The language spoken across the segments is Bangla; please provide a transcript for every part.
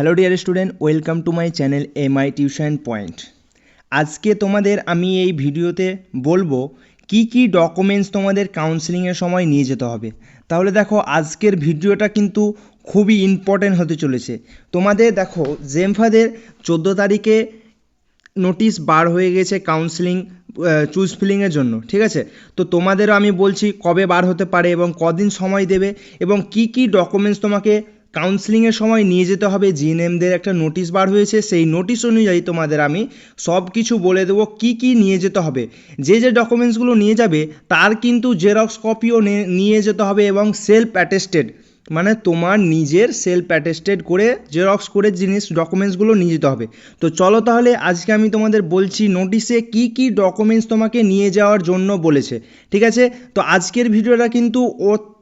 Hello dear student, welcome to my channel M I tuition point. আজকে তোমাদের আমি এই ভিডিওতে বলব কি কি ডকুমেন্টস তোমাদের কাউন্সেলিংয়ের সময় নিয়ে যেতে হবে। তাহলে দেখো, আজকের ভিডিওটা কিন্তু খুবই ইম্পর্ট্যান্ট হতে চলেছে। তোমাদের দেখো, জেমফাদের চোদ্দ তারিখে নোটিশ বার হয়ে গেছে কাউন্সিলিং চুজ ফিলিংয়ের জন্য, ঠিক আছে? তো তোমাদেরও আমি বলছি কবে বার হতে পারে এবং কদিন সময় দেবে এবং কি কি ডকুমেন্টস তোমাকে কাউন্সিলিংয়ের সময় নিয়ে যেতে হবে। জিএনএমদের একটা নোটিশ বার হয়েছে। সেই নোটিশ অনুযায়ী তোমাদের আমি সব কিছু বলে দেবো, কি কি নিয়ে যেতে হবে। যে যে ডকুমেন্টসগুলো নিয়ে যাবে, তার কিন্তু জেরক্স কপিও নিয়ে যেতে হবে এবং সেলফ অ্যাটেস্টেড মানে তোমার নিজের সেলফ অ্যাটেস্টেড করে জেরক্স করে জিনিস ডকুমেন্টসগুলো নিয়ে যেতে হবে। তো চলো তাহলে আজকে আমি তোমাদের বলছি নোটিশে কি কি ডকুমেন্টস তোমাকে নিয়ে যাওয়ার জন্য বলেছে। ঠিক আছে? তো আজকের ভিডিওটা কিন্তু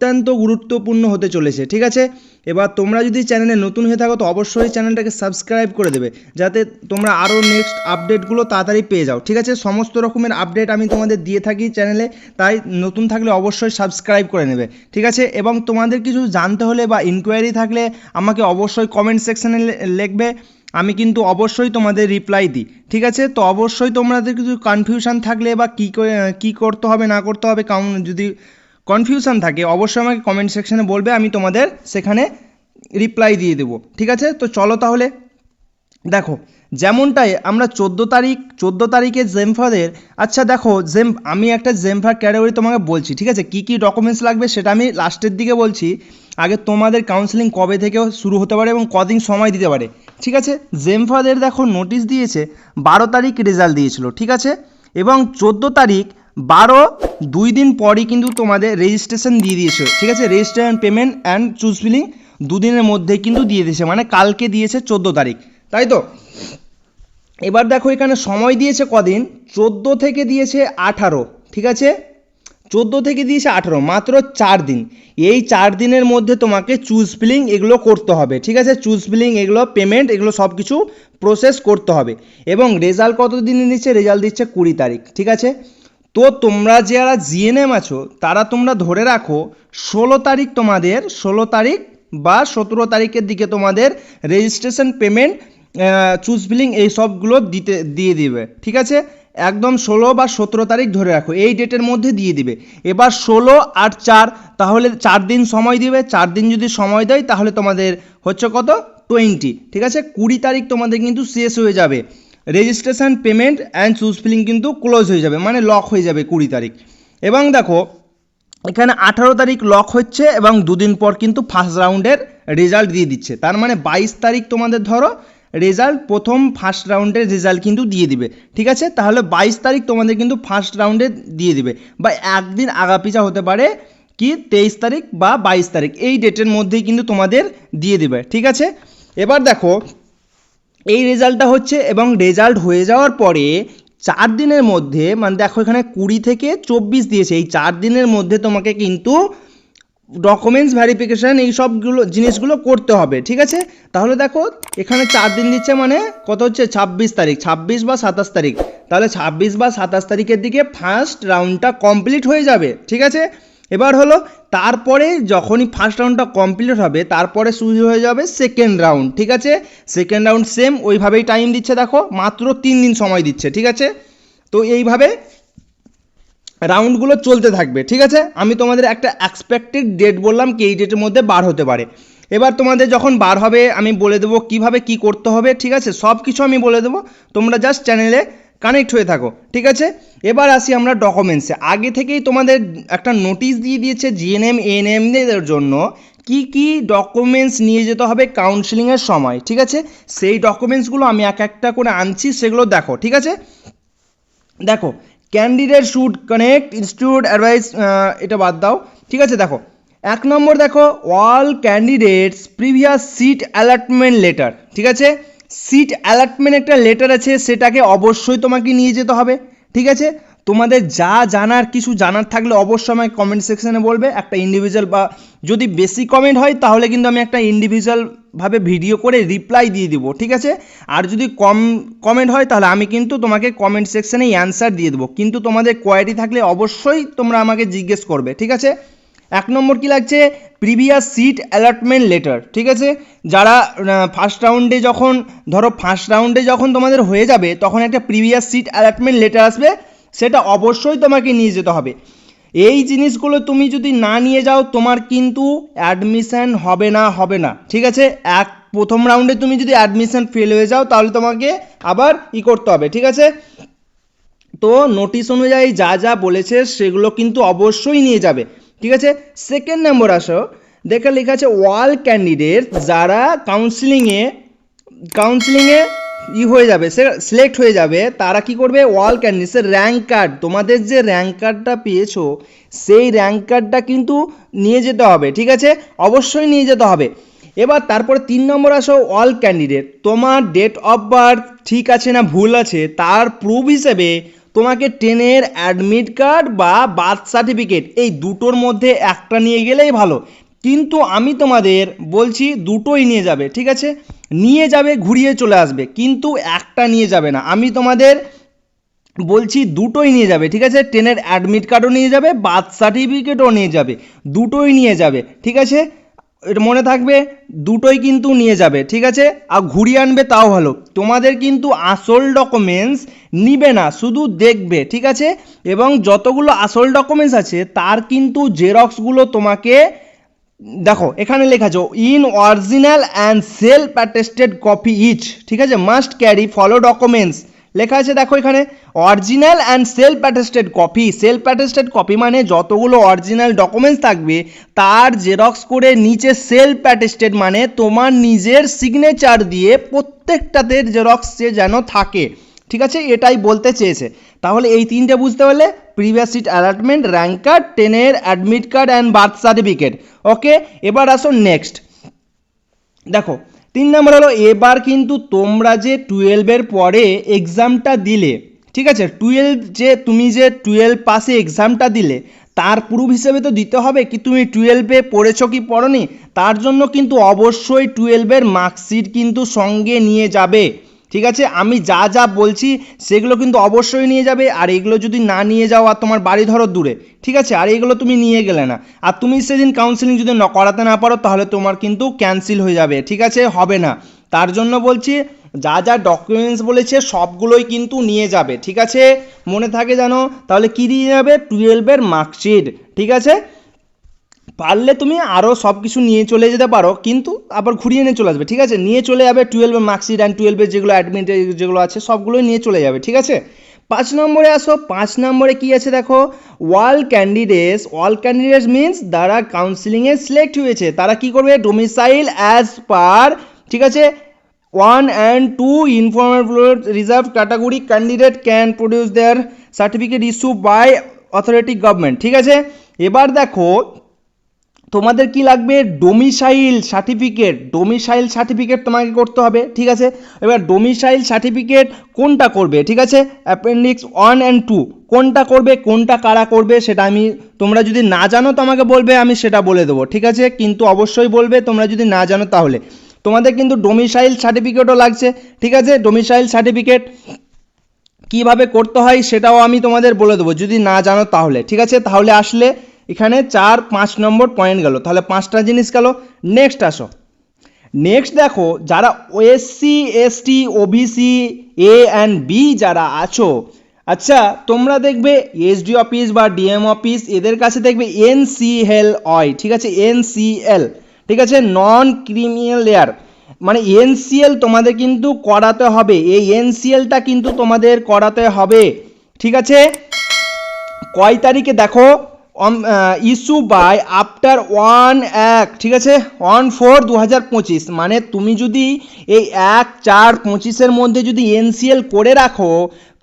অত্যন্ত গুরুত্বপূর্ণ হতে চলেছে, ঠিক আছে? এবার তোমরা যদি চ্যানেলে নতুন হয়ে থাকো, তো অবশ্যই চ্যানেলটাকে সাবস্ক্রাইব করে দেবে, যাতে তোমরা আরও নেক্সট আপডেটগুলো তাড়াতাড়ি পেয়ে যাও, ঠিক আছে? সমস্ত রকমের আপডেট আমি তোমাদের দিয়ে থাকি চ্যানেলে, তাই নতুন থাকলে অবশ্যই সাবস্ক্রাইব করে নেবে, ঠিক আছে? এবং তোমাদের কিছু জানতে হলে বা ইনকোয়ারি থাকলে আমাকে অবশ্যই কমেন্ট সেকশানে লিখবে, আমি কিন্তু অবশ্যই তোমাদের রিপ্লাই দিই, ঠিক আছে? তো অবশ্যই তোমাদের কিছু কনফিউশন থাকলে বা কী কী করতে হবে, না করতে হবে কাউন যদি কনফিউশন থাকে, অবশ্যই আমাকে কমেন্ট সেকশানে বলবে, আমি তোমাদের সেখানে রিপ্লাই দিয়ে দেবো, ঠিক আছে? তো চলো তাহলে, দেখো, যেমনটাই আমরা চোদ্দ তারিখ, চোদ্দ তারিখে জেমফাদের আচ্ছা দেখো জেম আমি একটা জেমফার ক্যাটাগরি তোমাকে বলছি, ঠিক আছে? কী কী ডকুমেন্টস লাগবে সেটা আমি লাস্টের দিকে বলছি, আগে তোমাদের কাউন্সেলিং কবে থেকে শুরু হতে পারে এবং কদিন সময় দিতে পারে, ঠিক আছে? জেমফাদের দেখো নোটিশ দিয়েছে, বারো তারিখ রেজাল্ট দিয়েছিল, ঠিক আছে? এবং চোদ্দ তারিখ বারো, দুই দিন পরই কিন্তু তোমাদের রেজিস্ট্রেশন দিয়ে দিয়েছে। ঠিক আছে? Registration payment and choose filling দুদিনের মধ্যে কিন্তু দিয়ে দিয়েছে। মানে কালকে দিয়েছে চোদ্দ তারিখ। তাই তো? এবার দেখো এখানে সময় দিয়েছে কদিন? চোদ্দ থেকে দিয়েছে আঠারো। ঠিক আছে? চোদ্দ থেকে দিয়েছে আঠারো, মাত্র চার দিন। এই চার দিনের মধ্যে তোমাকে চুজ ফিলিং এগুলো করতে হবে। ঠিক আছে? চুজ ফিলিং এগুলো পেমেন্ট এগুলো সব কিছু প্রসেস করতে হবে। এবং রেজাল্ট কত দিনে দিচ্ছে? রেজাল্ট দিচ্ছে কুড়ি তারিখ। ঠিক আছে? তো তোমরা যারা জিএনএম আছো, তারা তোমরা ধরে রাখো, ষোলো তারিখ তোমাদের, ষোলো তারিখ বা সতেরো তারিখের দিকে তোমাদের রেজিস্ট্রেশন পেমেন্ট চুজ ফিলিং এই সবগুলো দিতে, দিয়ে দিবে। ঠিক আছে? একদম ষোলো বা সতেরো তারিখ ধরে রাখো, এই ডেটের মধ্যে দিয়ে দিবে। এবার ষোলো আর চার, তাহলে চার দিন সময় দিবে। চার দিন যদি সময় দেয়, তাহলে তোমাদের হচ্ছে কত? টোয়েন্টি। ঠিক আছে? কুড়ি তারিখ তোমাদের কিন্তু শেষ হয়ে যাবে। Registration payment and choose filling কিন্তু ক্লোজ হয়ে যাবে মানে লক হয়ে যাবে কুড়ি তারিখ। এবং দেখো, এখানে আঠারো তারিখ লক হচ্ছে এবং দুদিন পর কিন্তু ফার্স্ট রাউন্ডের রেজাল্ট দিয়ে দিচ্ছে। তার মানে বাইশ তারিখ তোমাদের ধরো রেজাল্ট প্রথম ফার্স্ট রাউন্ডের রেজাল্ট কিন্তু দিয়ে দিবে। ঠিক আছে? তাহলে বাইশ তারিখ তোমাদের কিন্তু ফার্স্ট রাউন্ডে দিয়ে দিবে। বা একদিন আগাপিছা হতে পারে কি তেইশ তারিখ বা বাইশ তারিখ, এই ডেটের মধ্যেই কিন্তু তোমাদের দিয়ে দিবে। ঠিক আছে? এবার দেখো এই রেজাল্টটা হচ্ছে এবং রেজাল্ট হয়ে যাওয়ার পরে চার দিনের মধ্যে মানে দেখো এখানে কুড়ি থেকে চব্বিশ দিয়েছে, এই চার দিনের মধ্যে তোমাকে কিন্তু ডকুমেন্টস ভ্যারিফিকেশান এই সবগুলো জিনিসগুলো করতে হবে, ঠিক আছে? তাহলে দেখো, এখানে চার দিন দিচ্ছে মানে কত হচ্ছে? ছাব্বিশ তারিখ, ছাব্বিশ বা সাতাশ তারিখ। তাহলে ছাব্বিশ বা সাতাশ তারিখের দিকে ফার্স্ট রাউন্ডটা কমপ্লিট হয়ে যাবে, ঠিক আছে? এবার হলো, তারপরে যখনই ফার্স্ট রাউন্ডটা কমপ্লিট হবে, তারপরে শুরু হয়ে যাবে সেকেন্ড রাউন্ড ঠিক আছে? সেকেন্ড রাউন্ড সেম ওইভাবেই টাইম দিচ্ছে দেখো, মাত্র তিন দিন সময় দিচ্ছে, ঠিক আছে? তো এইভাবে রাউন্ডগুলো চলতে থাকবে, ঠিক আছে? আমি তোমাদের একটা এক্সপেক্টেড ডেট বললাম কি, এই ডেটের মধ্যে বার হতে পারে। এবার তোমাদের যখন বার হবে, আমি বলে দেবো কীভাবে কি করতে হবে, ঠিক আছে? সব কিছু আমি বলে দেবো। তোমরা জাস্ট চ্যানেলে কানেক্ট হয়ে থাকো, ঠিক আছে? এবার আসি আমরা ডকুমেন্টসে আগে থেকেই তোমাদের একটা নোটিশ দিয়ে দিয়েছে জিএনএম এএনএমদের জন্য কি কি ডকুমেন্টস নিয়ে যেতে হবে কাউন্সিলিংয়ের সময়, ঠিক আছে? সেই ডকুমেন্টসগুলো আমি এক একটা করে আনছি, সেগুলো দেখো, ঠিক আছে? দেখো candidate should connect institute advice এটা বাদ দাও, ঠিক আছে? দেখো, এক নম্বর দেখো all candidates previous seat allotment letter ঠিক আছে? সিট অ্যালটমেন্ট একটা লেটার আছে, সেটাকে অবশ্যই তোমাকে নিয়ে যেতে হবে, ঠিক আছে? তোমাদের যা জানার, কিছু জানার থাকলে অবশ্যই আমাকে কমেন্ট সেকশানে বলবে, একটা ইন্ডিভিজুয়াল বা যদি বেশি কমেন্ট হয়, তাহলে কিন্তু আমি একটা ইন্ডিভিজুয়ালভাবে ভিডিও করে রিপ্লাই দিয়ে দিব, ঠিক আছে? আর যদি কম কমেন্ট হয়, তাহলে আমি কিন্তু তোমাকে কমেন্ট সেকশানে অ্যান্সার দিয়ে দেবো, কিন্তু তোমাদের কোয়ালিটি থাকলে অবশ্যই তোমরা আমাকে জিজ্ঞেস করবে, ঠিক আছে? এক নম্বর কি লাগছে? প্রিভিয়াস সিট অ্যালটমেন্ট লেটার ঠিক আছে? যারা ফার্স্ট রাউন্ডে যখন, ধরো ফার্স্ট রাউন্ডে যখন তোমাদের হয়ে যাবে, তখন একটা প্রিভিয়াস সিট অ্যালটমেন্ট লেটার আসবে, সেটা অবশ্যই তোমাকে নিয়ে যেতে হবে। এই জিনিসগুলো তুমি যদি না নিয়ে যাও, তোমার কিন্তু অ্যাডমিশান হবে না হবে না, ঠিক আছে? এক, প্রথম রাউন্ডে তুমি যদি অ্যাডমিশান ফেল হয়ে যাও, তাহলে তোমাকে আবার ই করতে হবে, ঠিক আছে? তো নোটিশ অনুযায়ী যা যা বলেছে, সেগুলো কিন্তু অবশ্যই নিয়ে যাবে। ঠিক আছে? সেকেন্ড নম্বর আসো। দেখে লেখা আছে ওয়াল ক্যান্ডিডেট যারা কাউন্সিলিংয়ে কাউন্সিলিংয়ে ই হয়ে যাবে, সে সিলেক্ট হয়ে যাবে, তারা কি করবে? ওয়াল ক্যান্ডিডেটসের র্যাঙ্ক কার্ড তোমাদের যে র্যাঙ্ক কার্ডটা পেয়েছ, সেই র্যাঙ্ক কার্ডটা কিন্তু নিয়ে যেতে হবে, ঠিক আছে? অবশ্যই নিয়ে যেতে হবে। এবার তারপরে তিন নম্বর আসো অল ক্যান্ডিডেট তোমার ডেট অফ বার্থ ঠিক আছে না ভুল আছে? তার প্রুফ হিসেবে তোমাকে টেনের অ্যাডমিট কার্ড বা বার্থ সার্টিফিকেট, এই দুটোর মধ্যে একটা নিয়ে গেলেই ভালো। কিন্তু আমি তোমাদের বলছি দুটোই নিয়ে যাবে, ঠিক আছে? নিয়ে যাবে, ঘুরিয়ে চলে আসবে, কিন্তু একটা নিয়ে যাবে না। আমি তোমাদের বলছি দুটোই নিয়ে যাবে, ঠিক আছে? ট্রেনের অ্যাডমিট কার্ডও নিয়ে যাবে, বার্থ সার্টিফিকেটও নিয়ে যাবে, দুটোই নিয়ে যাবে, ঠিক আছে? এটা মনে থাকবে, দুটোই কিন্তু নিয়ে যাবে, ঠিক আছে? আর ঘুরিয়ে আনবে তাও ভালো। তোমাদের কিন্তু আসল ডকুমেন্টস নিবে না, শুধু দেখবে, ঠিক আছে? এবং যতগুলো আসল ডকুমেন্টস আছে, তার কিন্তু জেরক্সগুলো তোমাকে, দেখো, এখানে লেখা আছে in original and self attested copy each ঠিক আছে? মাস্ট ক্যারি ফলো ডকুমেন্টস লেখা আছে, দেখো এখানে original and self attested copy self attested copy মানে যতগুলো অরিজিনাল ডকুমেন্টস থাকবে, তার জেরক্স করে নিচে সেলফ অ্যাটেস্টেড মানে তোমার নিজের সিগনেচার দিয়ে প্রত্যেকটাতে জেরক্স যে যেন থাকে। ঠিক আছে? এটাই বলতে চেয়েছে। তাহলে এই তিনটে বুঝতে পারলে previous seat allotment rank card টেনের admit card and birth certificate okay এবার আসো নেক্সট দেখো তিন নম্বর হলো, এবার কিন্তু তোমরা যে টুয়েলভের পরে এক্সামটা দিলে, ঠিক আছে? টুয়েলভ যে তুমি যে টুয়েলভ পাসে এক্সামটা দিলে, তার প্রুফ হিসেবে তো দিতে হবে কি তুমি টুয়েলভে পড়েছো কি পড়নি? তার জন্য কিন্তু অবশ্যই টুয়েলভের মার্কশিট কিন্তু সঙ্গে নিয়ে যাবে। ঠিক আছে? আমি যা যা বলছি সেগুলো কিন্তু অবশ্যই নিয়ে যাবে, আর এগুলো যদি না নিয়ে যাও আর তোমার বাড়ি ধরো দূরে, ঠিক আছে? আর এগুলো তুমি নিয়ে গেলে না। আর তুমি সেদিন কাউন্সিলিং যদি করাতে না পারো, তাহলে তোমার কিন্তু ক্যান্সেল হয়ে যাবে, ঠিক আছে? হবে না। তার জন্য বলছি, যা যা ডকুমেন্টস বলেছে সবগুলোই কিন্তু নিয়ে যাবে, ঠিক আছে? মনে থাকে জানো? তাহলে কী নিয়ে যাবে? টুয়েলভের মার্কশিট ঠিক আছে? পারলে তুমি আরও সব কিছু নিয়ে চলে যেতে পারো, কিন্তু আবার ঘুরিয়ে নিয়ে চলে আসবে, ঠিক আছে? নিয়ে চলে যাবে টুয়েলভের মার্কশিট অ্যান্ড টুয়েলভের যেগুলো অ্যাডমিট যেগুলো আছে, সবগুলোই নিয়ে চলে যাবে, ঠিক আছে? পাঁচ নম্বরে আসো, পাঁচ নম্বরে কি আছে দেখো? All candidates all candidates means যারা কাউন্সিলিংয়ে সিলেক্ট হয়েছে, তারা কি করবে? ডোমিসাইল অ্যাজ পার ঠিক আছে? One and two informable reserve category candidate can produce their certificate issue by authority government ঠিক আছে? এবার দেখো তোমাদের কি লাগবে? ডোমিসাইল সার্টিফিকেট ডোমিসাইল সার্টিফিকেট তোমাকে করতে হবে, ঠিক আছে? এবার ডোমিসাইল সার্টিফিকেট কোনটা করবে, ঠিক আছে? অ্যাপেন্ডিক্স ওয়ান অ্যান্ড টু কোনটা করবে, কোনটা কারা করবে, সেটা আমি, তোমরা যদি না জানো তো আমাকে বলবে, আমি সেটা বলে দেবো, ঠিক আছে? কিন্তু অবশ্যই বলবে, তোমরা যদি না জানো তাহলে। তোমাদের কিন্তু ডোমিসাইল সার্টিফিকেটও লাগছে, ঠিক আছে? ডোমিসাইল সার্টিফিকেট কীভাবে করতে হয়, সেটাও আমি তোমাদের বলে দেবো, যদি না জানো তাহলে, ঠিক আছে? তাহলে আসলে এখানে চার, পাঁচ নম্বর পয়েন্ট গেল। তাহলে পাঁচটা জিনিস গেল। নেক্সট আসো। নেক্সট দেখো, যারা SC ST OBC A and B যারা আছো আচ্ছা তোমরা দেখবে এসডি অফিস বা ডিএম অফিস এদের কাছে দেখবে এনসিএল অয় ঠিক আছে? এনসিএল ঠিক আছে? নন ক্রিমিনাল লেয়ার মানে এনসিএল তোমাদের কিন্তু করাতে হবে। এই এনসিএলটা কিন্তু তোমাদের করাতে হবে। ঠিক আছে? কয় তারিখে দেখো? ইস্যু বাই আফটার ওয়ান এক, ঠিক আছে? ওয়ান ফোর দু হাজার পঁচিশ মানে তুমি যদি এই এক, চার, পঁচিশের মধ্যে যদি এনসিএল করে রাখো,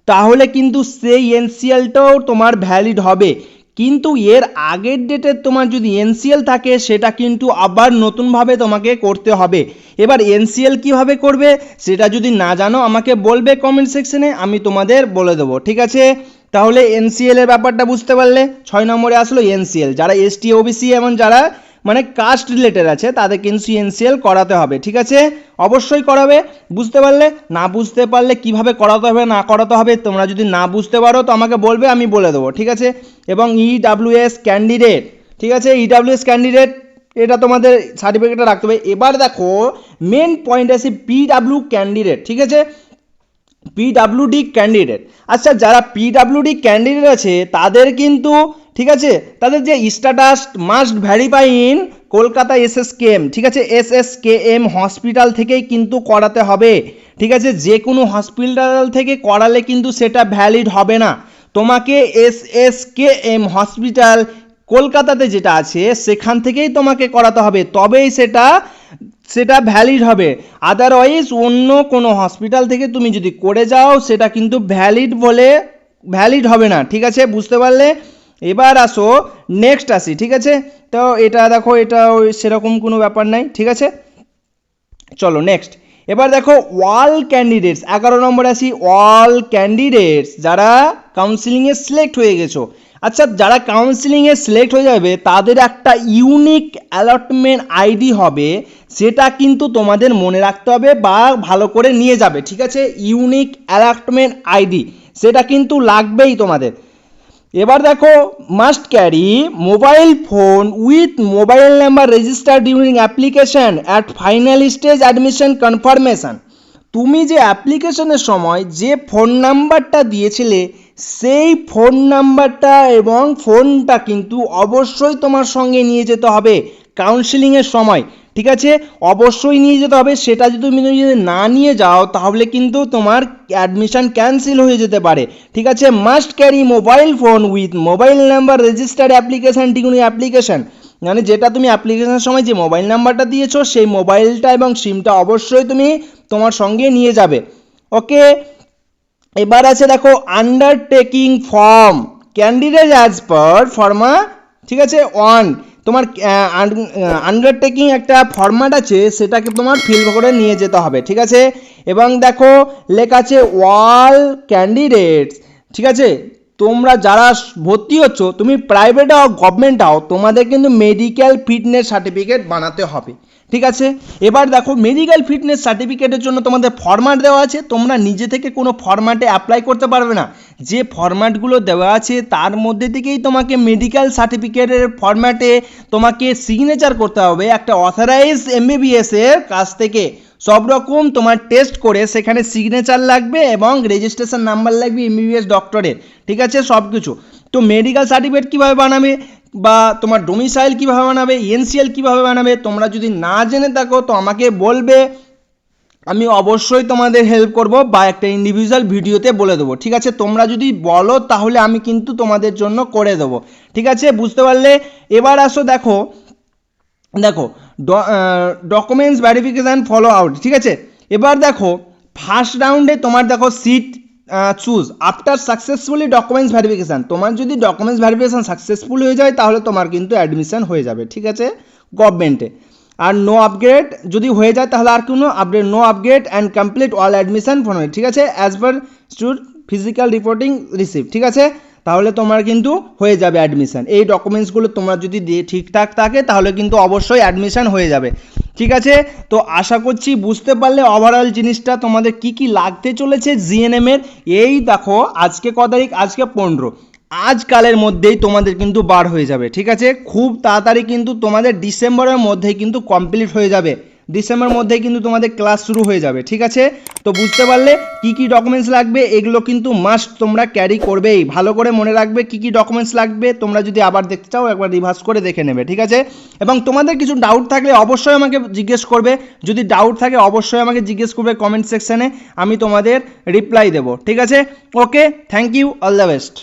তাহলে কিন্তু সেই এনসিএলটাও তোমার ভ্যালিড হবে। কিন্তু এর আগের ডেটে তোমার যদি এনসিএল থাকে, সেটা কিন্তু আবার নতুনভাবে তোমাকে করতে হবে। এবার এনসিএল কীভাবে করবে, সেটা যদি না জানো, আমাকে বলবে কমেন্ট সেকশনে আমি তোমাদের বলে দেবো, ঠিক আছে? তাহলে এনসিএল এর ব্যাপারটা বুঝতে পারলে ছয় নম্বরে আসলো এনসিএল যারা এসটি ওবিসি এবং যারা মানে কাস্ট রিলেটেড আছে, তাদের কিন্তু এনসিএল করাতে হবে, ঠিক আছে? অবশ্যই করাবে। বুঝতে পারলে? না বুঝতে পারলে কীভাবে করাতে হবে, না করাতে হবে, তোমরা যদি না বুঝতে পারো, তো আমাকে বলবে, আমি বলে দেবো, ঠিক আছে? এবং ইডাব্লিউএস ক্যান্ডিডেট ঠিক আছে? ইডাব্লিউএস ক্যান্ডিডেট এটা তোমাদের সার্টিফিকেটটা রাখতে হবে। এবার দেখো মেন পয়েন্ট আছে পিডাব্লিউ ক্যান্ডিডেট ঠিক আছে? পিডাব্লিউডি ক্যান্ডিডেট আচ্ছা যারা পিডাব্লিউডি ক্যান্ডিডেট আছে, তাদের কিন্তু, ঠিক আছে, তাদের যে status must verify in Kolkata S S K M ঠিক আছে S S K M hospital থেকেই কিন্তু করাতে হবে। ঠিক আছে যে কোনো হসপিটাল থেকে করালে কিন্তু সেটা ভ্যালিড হবে না। তোমাকে S S K M hospital কলকাতাতে যেটা আছে, সেখান থেকেই তোমাকে করাতে হবে। তবেই সেটা সেটা ভ্যালিড হবে। আদারওয়াইজ অন্য কোনো হসপিটাল থেকে তুমি যদি করে যাও, সেটা কিন্তু ভ্যালিড বলে ভ্যালিড হবে না, ঠিক আছে? বুঝতে পারলে? এবার আসো নেক্সট আসি, ঠিক আছে? তো এটা দেখো, এটা সেরকম কোনো ব্যাপার নাই, ঠিক আছে? চলো নেক্সট এবার দেখো ওয়াল ক্যান্ডিডেটস এগারো নম্বর আসি অল ক্যান্ডিডেটস যারা কাউন্সিলিংয়ে সিলেক্ট হয়ে গেছো। আচ্ছা যারা কাউন্সিলিংয়ে সিলেক্ট হয়ে যাবে, তাদের একটা ইউনিক অ্যালটমেন্ট আইডি হবে, সেটা কিন্তু তোমাদের মনে রাখতে হবে বা ভালো করে নিয়ে যাবে, ঠিক আছে? ইউনিক অ্যালটমেন্ট আইডি সেটা কিন্তু লাগবেই তোমাদের। এবার দেখো must carry mobile phone with mobile number register during application at final stage admission confirmation তুমি যে অ্যাপ্লিকেশনের সময় যে ফোন নাম্বারটা দিয়েছিলে, সেই ফোন নাম্বারটা এবং ফোনটা কিন্তু অবশ্যই তোমার সঙ্গে নিয়ে যেতে হবে কাউন্সিলিংয়ের সময়, ঠিক আছে? অবশ্যই নিয়ে যেতে হবে, সেটা যদি তুমি যদি না নিয়ে যাও, তাহলে কিন্তু তোমার অ্যাডমিশন ক্যান্সেল হয়ে যেতে পারে, ঠিক আছে? Must carry mobile phone with mobile number registered application টিকুনি application মানে যেটা তুমি অ্যাপ্লিকেশনের সময় যে মোবাইল নাম্বারটা দিয়েছ, সেই মোবাইলটা এবং সিমটা অবশ্যই তুমি তোমার সঙ্গে নিয়ে যাবে। ওকে এবার আছে দেখো undertaking form candidate as per forma ঠিক আছে? ওয়ান তোমার আন্ডারটেকিং একটা ফরম্যাট আছে, সেটাকে তোমার ফিল করে নিয়ে যেতে হবে, ঠিক আছে? এবং দেখো, লেখা আছে ওয়াল ক্যান্ডিডেটস ঠিক আছে? তোমরা যারা ভর্তি হচ্ছ, তুমি প্রাইভেট হও গভর্নমেন্ট হও, তোমাদের কিন্তু মেডিকেল ফিটনেস সার্টিফিকেট বানাতে হবে। ঠিক আছে? এবার দেখো মেডিকেল ফিটনেস সার্টিফিকেটের জন্য তোমাদের ফরম্যাট দেওয়া আছে। তোমরা নিজে থেকে কোনো ফরম্যাটে অ্যাপ্লাই করতে পারবে না। যে ফরম্যাটগুলো দেওয়া আছে, তার মধ্যে থেকেই তোমাকে মেডিকেল সার্টিফিকেটের ফরম্যাটে তোমাকে সিগনেচার করতে হবে। একটা অথরাইজ এমবিবিএস এর কাছ থেকে। সব রকম তোমার টেস্ট করে সেখানে সিগনেচার লাগবে এবং রেজিস্ট্রেশন নাম্বার লাগবে এমবিবিএস ডক্টরের ঠিক আছে? সব কিছু তো মেডিকেল সার্টিফিকেট কীভাবে বানাবে বা তোমার ডোমিসাইল কীভাবে বানাবে এনসিএল কীভাবে বানাবে, তোমরা যদি না জেনে থাকো, তো আমাকে বলবে। আমি অবশ্যই তোমাদের হেল্প করব বা একটা ইন্ডিভিজুয়াল ভিডিওতে বলে দেবো, ঠিক আছে? তোমরা যদি বলো, তাহলে আমি কিন্তু তোমাদের জন্য করে দেবো, ঠিক আছে? বুঝতে পারলে? এবার আসো, দেখো। দেখো ডকুমেন্টস ভ্যারিফিকেশান ফলো আউট ঠিক আছে? এবার দেখো ফার্স্ট রাউন্ডে তোমার দেখো seat choose after successfully documents verification তোমার যদি ডকুমেন্টস ভ্যারিফিকেশান সাকসেসফুল হয়ে যায়, তাহলে তোমার কিন্তু অ্যাডমিশান হয়ে যাবে, ঠিক আছে? গভর্নমেন্টে আর নো আপগ্রেড যদি হয়ে যায়, তাহলে আর কোনো upgrade no upgrade and complete all admission phone ঠিক আছে? As per stud physical reporting receive ঠিক আছে? তাহলে তোমার কিন্তু হয়ে যাবে অ্যাডমিশন এই ডকুমেন্টসগুলো তোমরা যদি দিয়ে ঠিকঠাক থাকে, তাহলে কিন্তু অবশ্যই অ্যাডমিশান হয়ে যাবে। ঠিক আছে? তো আশা করছি বুঝতে পারলে ওভারঅল জিনিসটা তোমাদের কি কি লাগতে চলেছে জিএনএম এর। এই দেখো, আজকে ক তারিখ? আজকে পনেরো। আজকালের মধ্যেই তোমাদের কিন্তু বার হয়ে যাবে। ঠিক আছে? খুব তাড়াতাড়ি কিন্তু তোমাদের ডিসেম্বরের মধ্যেই কিন্তু কমপ্লিট হয়ে যাবে। ডিসেম্বর মধ্যেই কিন্তু তোমাদের ক্লাস শুরু হয়ে যাবে, ঠিক আছে? তো বুঝতে পারলে কি কি ডকুমেন্টস লাগবে, এগুলো কিন্তু মাস্ট তোমরা ক্যারি করবেই। ভালো করে মনে রাখবে কি কি ডকুমেন্টস লাগবে, তোমরা যদি আবার দেখতে চাও, একবার রিভার্স করে দেখে নেবে, ঠিক আছে? এবং তোমাদের কিছু ডাউট থাকলে অবশ্যই আমাকে জিজ্ঞেস করবে। যদি ডাউট থাকে, অবশ্যই আমাকে জিজ্ঞেস করবে কমেন্ট সেকশানে আমি তোমাদের রিপ্লাই দেবো, ঠিক আছে? Okay thank you all the best